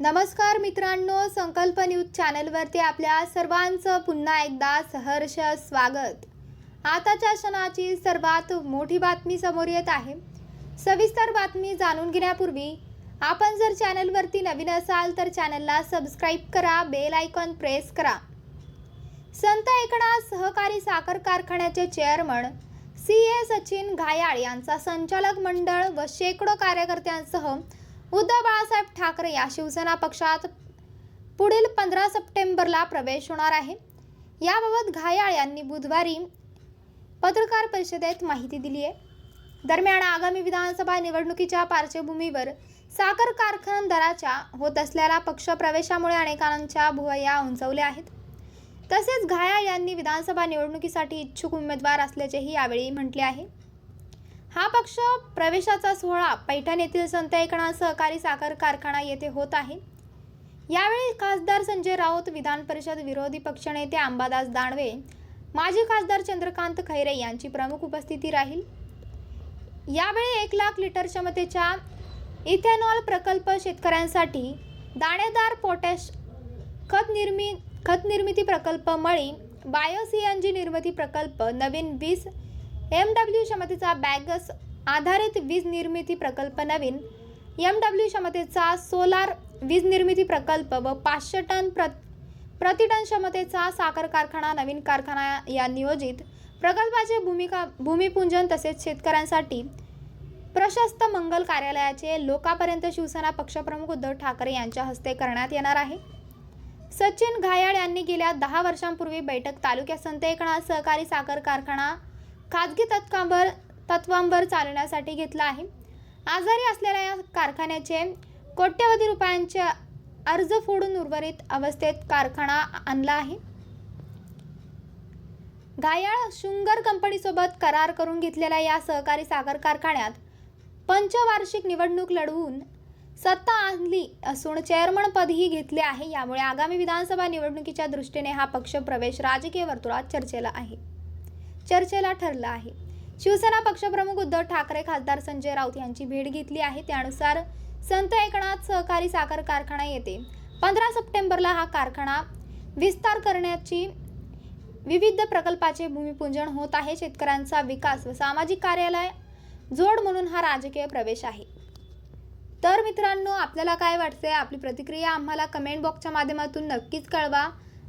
नमस्कार मित्रांनो संकल्प न्यूज चॅनलवरती आपल्या सर्वांचं पुन्हा एकदा सहर्ष स्वागत. आताच्या क्षणाची सर्वात मोठी बातमी समोर येत आहे. सविस्तर बातमी जाणून घेण्यापूर्वी आपण जर चॅनलवरती नवीन असाल तर चॅनलला सबस्क्राईब करा बेल आयकॉन प्रेस करा. संत एकनाथ सहकारी साखर कारखान्याचे chairman C A Sachin Ghayal यांचा संचालक मंडळ व शेकडो कार्यकर्त्यांसह उद्धव बाळासाहेब ठाकरे या शिवसेना पक्षात पुढील पंधरा सप्टेंबरला प्रवेश होणार आहे. याबाबत घायाळ यांनी बुधवारी पत्रकार परिषदेत माहिती दिली आहे. दरम्यान आगामी विधानसभा निवडणुकीच्या पार्श्वभूमीवर साखर कारखान दराच्या होत असलेल्या पक्षप्रवेशामुळे अनेकांच्या भुवया उंचवल्या आहेत. तसेच घायाळ यांनी विधानसभा निवडणुकीसाठी इच्छुक उमेदवार असल्याचेही यावेळी म्हटले आहे. हा पक्ष प्रवेशाचा सोहळा पैठण येथील संत एकनाथ सहकारी साखर कारखाना येथे होत आहे. यावेळी खासदार संजय राऊत विधान परिषद विरोधी पक्षनेते अंबादास दानवे माजी खासदार चंद्रकांत खैरे यांची प्रमुख उपस्थिती राहील. यावेळी एक लाख लिटर क्षमतेच्या इथेनॉल प्रकल्प शेतकऱ्यांसाठी दाणेदार पोटॅश खत निर्मी खत निर्मिती प्रकल्प मळी बायो सी एन जी निर्मिती प्रकल्प नवीन वीस एम डब्ल्यू क्षमतेचा बॅगस आधारित वीज निर्मिती प्रकल्प नवीन. एम डब्ल्यू क्षमतेचा सोलार वीज निर्मिती प्रकल्प व पाचशे टन प्र प्रतिटन क्षमतेचा साखर कारखाना नवीन कारखाना या नियोजित. प्रकल्पाचे भूमिका भूमिपूजन तसेच शेतकऱ्यांसाठी. प्रशस्त मंगल कार्यालयाचे लोकापर्यंत शिवसेना पक्षप्रमुख उद्धव ठाकरे यांच्या हस्ते करण्यात येणार आहे. सचिन घायाळ यांनी गेल्या दहा वर्षांपूर्वी बैठक तालुक्यात संत एकनाथ सहकारी साखर कारखाना खाजगी तत्कांवर तत्वांवर चालण्यासाठी घेतला आहे. आजारी असलेल्या या कारखान्याचे कोट्यवधी रुपयांचे अर्ज फोडून उर्वरित अवस्थेत कारखाना आणला आहे. घायाळ शुंगर कंपनीसोबत करार करून घेतलेल्या या सहकारी साखर कारखान्यात पंचवार्षिक निवडणूक लढवून सत्ता आणली असून चेअरमनपदही घेतले आहे. यामुळे आगामी विधानसभा निवडणुकीच्या दृष्टीने हा पक्ष प्रवेश राजकीय वर्तुळात चर्चेला आहे. चर्चेला ठरलं आहे. शिवसेना पक्षप्रमुख उद्धव ठाकरे खासदार संजय राऊत यांची भेट घेतली आहे. त्यानुसार संत एकनाथ सहकारी साखर कारखाना येते पंधरा सप्टेंबरला हा कारखाना विस्तार करण्याची विविध प्रकल्पाचे भूमिपूजन होत आहे. शेतकऱ्यांचा विकास व सामाजिक कार्यालय जोड म्हणून हा राजकीय प्रवेश आहे. तर मित्रांनो आपल्याला काय वाटते आपली प्रतिक्रिया आम्हाला कमेंट बॉक्सच्या माध्यमातून नक्कीच कळवा.